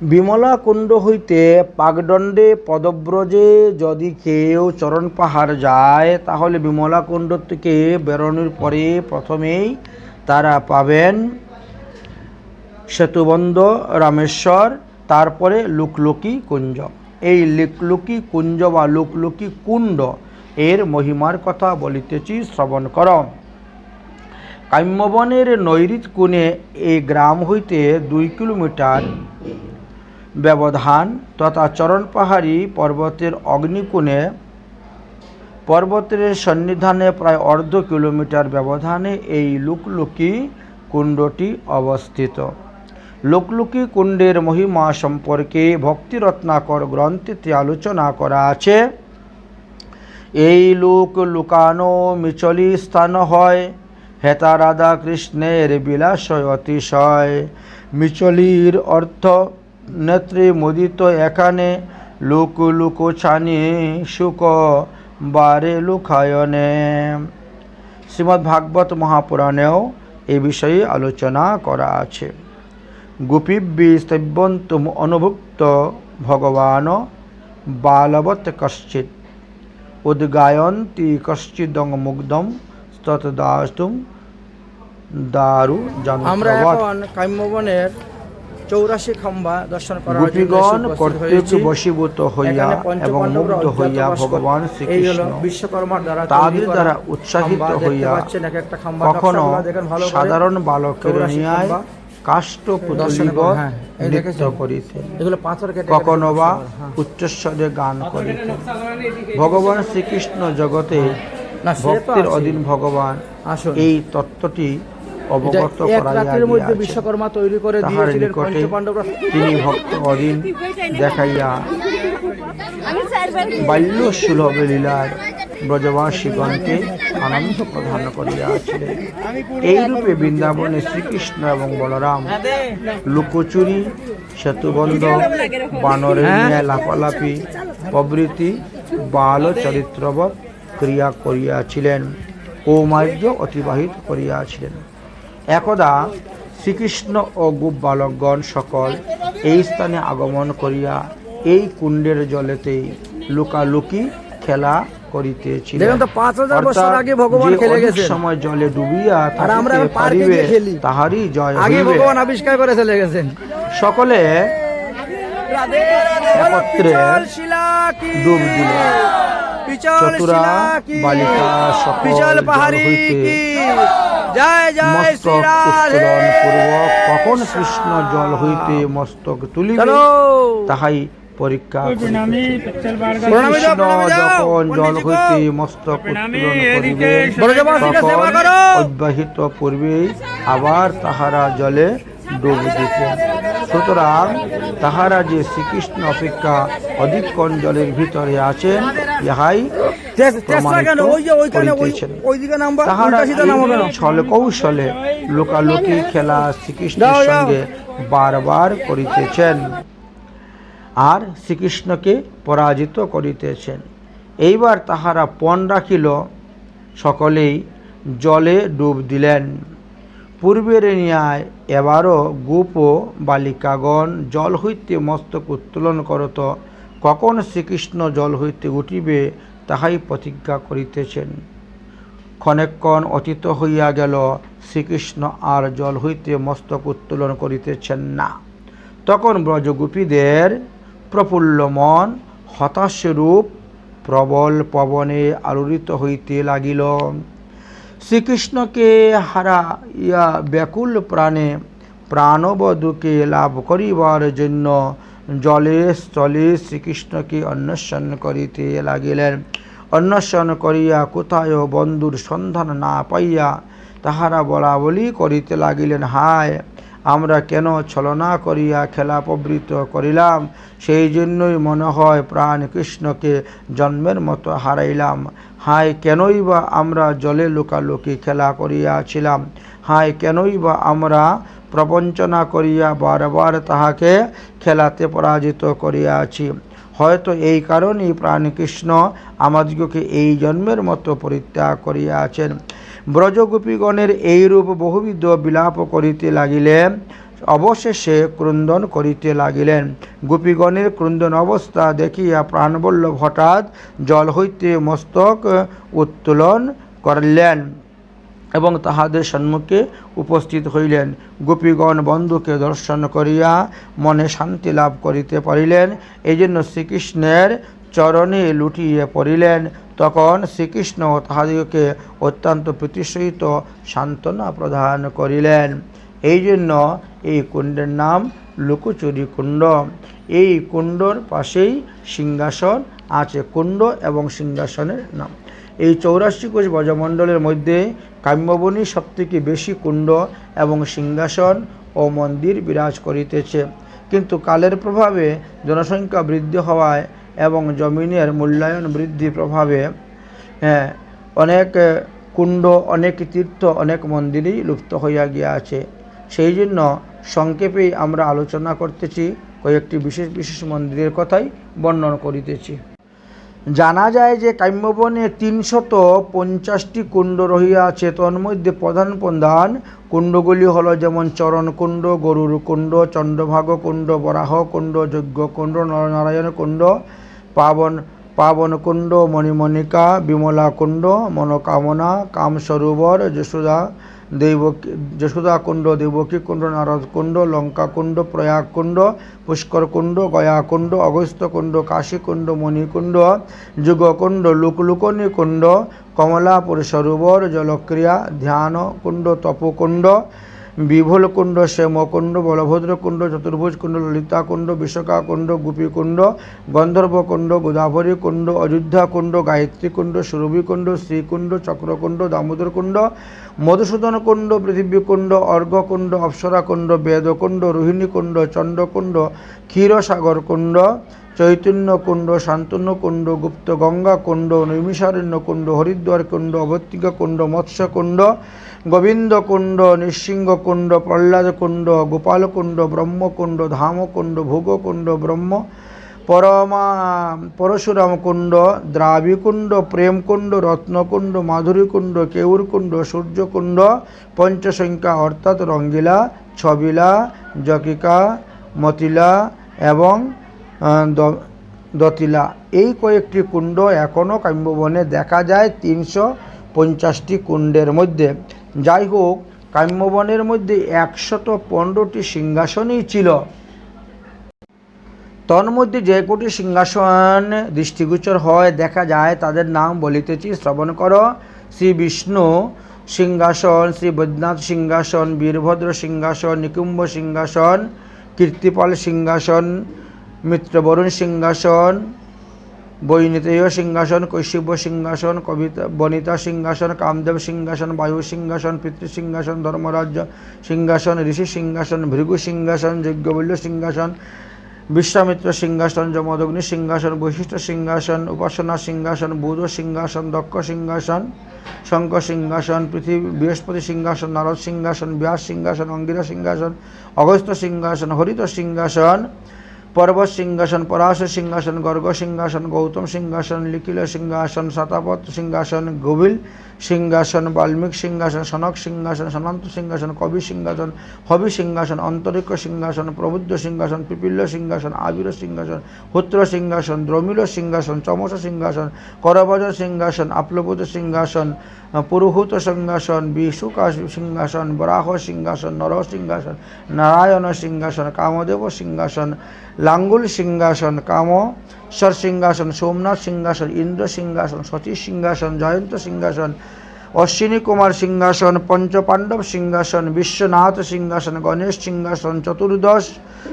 বিমলা কুণ্ড হইতে পাকদণ্ডে পদব্রজে যদি কেউ চরণ পাহাড় যায়, তাহলে বিমলা কুণ্ড থেকে বেরোনোর পরে প্রথমেই তারা পাবেন সেতুবন্ধ রামেশ্বর, তারপরে লুকলুকি কুঞ্জ। এই লুকলুকি কুঞ্জ বা লুকলুকি কুণ্ড এর মহিমার কথা বলিতেছি, শ্রবণ কর। কাম্যবনের নৈরিত কোণে এই গ্রাম হইতে দুই কিলোমিটার ব্যবধান তথা চরণ পাহাড়ি পর্বতের অগ্নিকোণে পর্বতের সন্নিধানে প্রায় অর্ধ কিলোমিটার ব্যবধানে এই লুকলুকি কুণ্ডটি অবস্থিত। লুকলুকি কুণ্ডের মহিমা সম্পর্কে ভক্তিরত্নাকর গ্রন্থেতে আলোচনা করা আছে। এই লোক লুকানো মিচলি স্থান হয় হেতা রাধা কৃষ্ণের বিলাসয় অতিশয়। মিচলির অর্থ নেত্রে মুদিত এখানে, লোক লুক ছানি সুখ বারে লুকায়নে শ্রীমদ্ ভাগবত মহাপুরাণেও এ বিষয়ে আলোচনা করা আছে। গোপীব্যী স্তব্যন্তম অনুভুক্ত ভগবান বালবত কশ্চিৎ। উদ্গায়ন্তি কশ্চিদং মুগ্ধম তৎদাস্তুম দারু আমরা এখন কাম্যবনের চৌরাশি খাম্বা দর্শন করার জন্য কর্তৃক বশীভূত হইয়া এবং মুগ্ধ হইয়া ভগবান শ্রীকৃষ্ণ। বিশ্বকর্মার দ্বারা তাদের দ্বারা উৎসাহিত হইয়া কখনো। সাধারণ বালকের ন্যায় হ্যাঁ, নৃত্য এগুলো পাথর কেটে কখনো বা হ্যাঁ। উচ্চস্বরে গান করিতেন। ভগবান শ্রীকৃষ্ণ জগতে তো ভক্তের অধীন ভগবান। এই তত্ত্বটি এক রাতের মধ্যে বিশ্বকর্মা তৈরি করে দিয়েছিলেন পঞ্চপাণ্ডবরা তিনি ভক্ত অধীন দেখাইয়া বাল্য সুলভ লীলার ব্রজবাসীগণকে আনন্দ প্রদান করিয়াছিলেন এইরূপে বৃন্দাবনে শ্রীকৃষ্ণ এবং বলরাম লুকোচুরি সেতুবন্ধ বানরের ন্যায় লাফালাফি প্রভৃতি বাল চরিত্রবৎ ক্রিয়া করিয়াছিলেন কৌমার্য অতিবাহিত করিয়াছিলেন। একদা শ্রীকৃষ্ণ ও গোপ বালকগণ সকল এই স্থানে আগমন করিয়া এই কুণ্ডের জলেতেই লুকালুকি খেলা গেছেন। সময় জলে ডুবিয়া পারিবে তাহারই জয় আগে হইবে। ভগবান আবিষ্কার করে চলে গেছেন। সকলে একত্রে ডুব দিল। চতুরা বালিকা সকল পাহাড়ি হইতে মস্তক উত্তোলন পূর্বক। কখন কৃষ্ণ জল হইতে মস্তক তুলিবে তাহাই পরীক্ষা। কৃষ্ণ যখন জল হইতে মস্তক উত্তোলন করিবে তখন অব্যাহিত পূর্বেই আবার তাহারা জলে ডুব দিতেন সুতরাং তাহারা যে শ্রীকৃষ্ণ অপেক্ষা অধিকক্ষণ জলের ভিতরে আছেন ইহাই ছল কৌশলে লোকালোকি খেলা শ্রীকৃষ্ণের। সঙ্গে বারবার করিতেছেন আর শ্রীকৃষ্ণকে পরাজিত করিতেছেন। এইবার তাহারা পণ রাখিল সকলেই জলে ডুব দিলেন। পূর্বের ন্যায় এবারও গোপ বালিকাগণ জল হইতে মস্তক উত্তোলন করত। কখন শ্রীকৃষ্ণ জল হইতে উঠিবে তাহাই প্রতিজ্ঞা করিতেছেন। ক্ষণেক্ষণ অতীত হইয়া গেল, শ্রীকৃষ্ণ আর জল হইতে মস্তক উত্তোলন করিতেছেন না। তখন ব্রজগোপীদের প্রফুল্ল মন হতাশরূপ প্রবল পবনে আলোড়িত হইতে লাগিল। শ্রীকৃষ্ণকে হারাইয়া ব্যাকুল প্রাণে প্রাণবধূকে লাভ করিবার জন্য জলে স্থলে শ্রীকৃষ্ণকে অন্বেষণ করিতে লাগিলেন। অন্বেষণ করিয়া কোথায় বন্ধুর সন্ধান না পাইয়া তাহারা বলা বলি করিতে লাগিলেন। হায়, আমরা কেন ছলনা করিয়া খেলা প্রবৃত্ত করিলাম? সেই জন্যই মনে হয় প্রাণ কৃষ্ণকে জন্মের মতো হারাইলাম। হায়, কেনই বা আমরা জলে লুকালুকি খেলা করিয়াছিলাম? হায়, কেনই বা আমরা প্রবঞ্চনা করিয়া বারবার তাহাকে খেলাতে পরাজিত করিয়াছি? হয়তো এই কারণেই প্রাণকৃষ্ণ আমাদিগকে এই জন্মের মতো পরিত্যাগ করিয়াছেন। ব্রজগোপীগণের এইরূপ বহুবিধ বিলাপ করিতে লাগিলে, অবশেষে ক্রন্দন করিতে লাগিলেন। গোপীগণের ক্রন্দন অবস্থা দেখিয়া প্রাণবল্লভ হঠাৎ জল হইতে মস্তক উত্তোলন করলেন। এবং তাহাদের সম্মুখে উপস্থিত হইলেন। গোপীগণ বন্ধুকে দর্শন করিয়া মনে শান্তি লাভ করিতে পারিলেন। এই জন্য শ্রীকৃষ্ণের চরণে লুটিয়ে পড়িলেন। তখন শ্রীকৃষ্ণ তাহাদিগকে অত্যন্ত প্রীতির সান্ত্বনা প্রদান করিলেন। এই জন্য এই কুণ্ডের নাম লুকোচুরি কুণ্ড এই কুণ্ডর পাশেই সিংহাসন আছে। কুণ্ড এবং সিংহাসনের নাম। এই চৌরাশি কোষ ব্রজমণ্ডলের মধ্যে কাম্যবনী সবথেকে বেশি কুণ্ড এবং সিংহাসন ও মন্দির বিরাজ করিতেছে। কিন্তু কালের প্রভাবে জনসংখ্যা বৃদ্ধি হওয়ায় এবং জমিনের মূল্যায়ন বৃদ্ধি প্রভাবে হ্যাঁ, অনেক কুণ্ড অনেক তীর্থ অনেক মন্দিরই লুপ্ত হইয়া গিয়াছে। সেই জন্য সংক্ষেপেই আমরা আলোচনা করতেছি কয়েকটি বিশেষ বিশেষ মন্দিরের কথাই বর্ণন করিতেছি। জানা যায় যে কাম্যবনে তিনশত পঞ্চাশটি কুণ্ড রহিয়াছে। তন্মধ্যে প্রধান প্রধান কুণ্ডগুলি হলো যেমন চরণ কুণ্ড, গরুর কুণ্ড, চন্দ্রভাগ কুণ্ড, বরাহ কুণ্ড, যজ্ঞ কুণ্ড, নরনারায়ণ কুণ্ড, পাবন পাবন কুণ্ড, মণিমণিকা, বিমলা কুণ্ড, মনোকামনা কাম সরোবর যশোদা দেবকী, যশোদা কুণ্ড, দেবকী কুণ্ড, নারদ কুণ্ড, লঙ্কা কুণ্ড, প্রয়াগ কুণ্ড, পুষ্কর কুণ্ড, গয়া কুণ্ড, অগস্ত্য কুণ্ড, কাশী কুণ্ড মণিকুণ্ড যুগকুণ্ড লুকলুকনি কুণ্ড, কমলাপুর সরোবর, জলক্রিয়া, ধ্যান কুণ্ড তপকুণ্ড বিভুল কুণ্ড শ্যামকুণ্ড বলভদ্র কুণ্ড চতুর্ভুজ কুণ্ড ললিতা কুণ্ড বিশকা কুণ্ড গোপী কুণ্ড গন্ধর্ব কুণ্ড গোদাবরী কুণ্ড অযোধ্যা কুণ্ড গায়ত্রী কুণ্ড সুরভি কুণ্ড শ্রীকুণ্ড, চক্রকুণ্ড দামোদর কুণ্ড মধুসূদন কুণ্ড পৃথিবী কুণ্ড অর্ঘ কুণ্ড অপ্সরা কুণ্ড বেদকুণ্ড রোহিণী কুণ্ড চণ্ডকুণ্ড ক্ষীরসাগর কুণ্ড চৈতন্য কুণ্ড শান্তনু কুণ্ড গুপ্ত গঙ্গা কুণ্ড নৈমিষারণ্য কুণ্ড হরিদ্বার কুণ্ড অবত্তিকা কুণ্ড মৎস্য কুণ্ড গোবিন্দ কুণ্ড নৃসিংহ কুণ্ড প্রহ্লাদ কুণ্ড গোপাল কুণ্ড ব্রহ্মকুণ্ড, ধামকুণ্ড, ভোগকুণ্ড, ব্রহ্ম, পরমা পরশুরাম কুণ্ড দ্রাবিকুণ্ড প্রেমকুণ্ড, রত্নকুণ্ড, মাধুরীকুণ্ড, কেউরকুণ্ড, সূর্যকুণ্ড, পঞ্চসংখ্যা, অর্থাৎ রঙ্গিলা, ছবিলা জকিকা মতিলা এবং দতিলা। এই কয়েকটি কুণ্ড এখনও কাম্যবনে দেখা যায় তিনশো পঞ্চাশটি কুণ্ডের মধ্যে। যাই হোক, কাম্যবনের মধ্যে একশত পনেরোটি সিংহাসনই ছিল। তন্মধ্যে যে কোটি সিংহাসন দৃষ্টিগোচর হয়, দেখা যায় তাদের নাম বলিতেছি, শ্রবণ কর। শ্রী বিষ্ণু সিংহাসন, শ্রী বৈদ্যনাথ সিংহাসন, বীরভদ্র সিংহাসন, নিকুম্ভ সিংহাসন, কীর্তিপাল সিংহাসন মিত্রবরুণ সিংহাসন, বৈনিতেয় সিংহাসন, কৈশিব্য সিংহাসন, কবিতা, বনিতা সিংহাসন, কামদেব সিংহাসন, বায়ু সিংহাসন, পিতৃ সিংহাসন, ধর্মরাজ্য সিংহাসন, ঋষি সিংহাসন, ভৃগু সিংহাসন, যজ্ঞবল্য সিংহাসন, বিশ্বামিত্র সিংহাসন, যমদগ্নি সিংহাসন, বৈশিষ্ট্য সিংহাসন, উপাসনা সিংহাসন, বুধ সিংহাসন, দক্ষ সিংহাসন, শঙ্খ সিংহাসন, পৃথিবী বৃহস্পতি সিংহাসন, নারদ সিংহাসন, ব্যাস সিংহাসন, অঙ্গিরা সিংহাসন, অগস্ত্য সিংহাসন, হরিত সিংহাসন পর্বত সিংহাসন পরাশ সিংহাসন, গর্গ সিংহাসন, গৌতম সিংহাসন লিখিল সিংহাসন শতাপত সিংহাসন, গোবিল সিংহাসন, বাল্মীক সিংহাসন, সনক সিংহাসন, সনন্ত সিংহাসন, কবি সিংহাসন, হবি সিংহাসন, অন্তরিক্ষ সিংহাসন, প্রবুদ্ধ সিংহাসন পিপিল্ল সিংহাসন, আবির সিংহাসন পুত্র সিংহাসন, দ্রমিল সিংহাসন, চমস সিংহাসন, করবজ সিংহাসন আপ্লবুত সিংহাসন পুরোহুত সিংহাসন বিশুকা সিংহাসন বরাহ সিংহাসন নর সিংহাসন নারায়ণ সিংহাসন কামদেব সিংহাসন লাঙ্গুল সিংহাসন কামশ্বর সিংহাসন সোমনাথ সিংহাসন ইন্দ্র সিংহাসন সতী সিংহাসন জয়ন্ত সিংহাসন অশ্বিনী কুমার সিংহাসন পঞ্চপাণ্ডব সিংহাসন বিশ্বনাথ সিংহাসন গণেশ সিংহাসন চতুর্দশ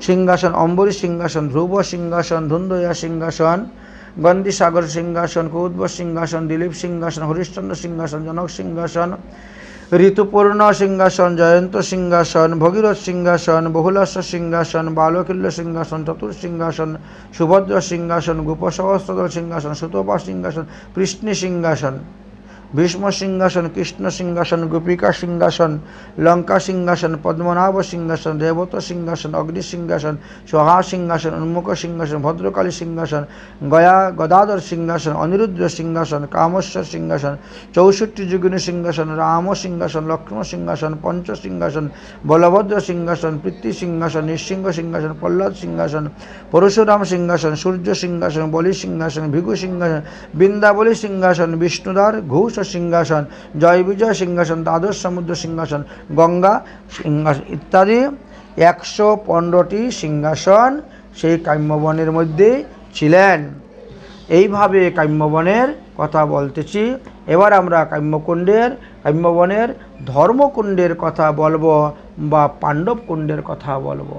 সিংহাসন অম্বরী সিংহাসন ধ্রুব সিংহাসন ধুন্দয়া সিংহাসন গন্ধিসাগর সিংহাসন কৌদ্ব সিংহাসন, দিলীপ সিংহাসন, হরিশ্চন্দ্র সিংহাসন, জনক সিংহাসন, ঋতুপূর্ণ সিংহাসন, জয়ন্ত সিংহাসন, ভগীরথ সিংহাসন বহুলাস সিংহাসন, বালকিল্য সিংহাসন, চতুর সিংহাসন, সুভদ্র সিংহাসন গোপসহস্রদ সিংহাসন, সুতপা সিংহাসন, কৃষ্ণী সিংহাসন। ভীষ্ম সিংহাসন, কৃষ্ণ সিংহাসন, গোপিকা সিংহাসন, লঙ্কা সিংহাসন, পদ্মনাভ সিংহাসন রেবত সিংহাসন, অগ্নি সিংহাসন, সোহা সিংহাসন উন্মুখ সিংহাসন, ভদ্রকালী সিংহাসন, গয়া গদাধর সিংহাসন অনিরুদ্র সিংহাসন কামেশ্বর সিংহাসন, চৌষট্টি যুগিনী সিংহাসন, রাম সিংহাসন, লক্ষ্মণ সিংহাসন, পঞ্চ সিংহাসন, বলভদ্র সিংহাসন পৃথ্বী সিংহাসন, নৃসিংহ সিংহাসন, প্রহ্লাদ সিংহাসন, পরশুরাম সিংহাসন, সূর্য সিংহাসন, বলি সিংহাসন ভিঘু সিংহাসন, বৃন্দাবলী সিংহাসন, বিষ্ণুদার ঘোষ সিংহাসন, জয় বিজয় সিংহাসন, দ্বাদশ সমুদ্র সিংহাসন, গঙ্গা সিংহাসন ইত্যাদি একশো পনেরোটি সিংহাসন সেই কাম্যবনের মধ্যে ছিলেন। এইভাবে কাম্যবনের কথা বলতেছি। এবার আমরা কাম্যকুণ্ডের, কাম্যবনের ধর্মকুণ্ডের কথা বলব বা পাণ্ডবকুণ্ডের কথা বলব।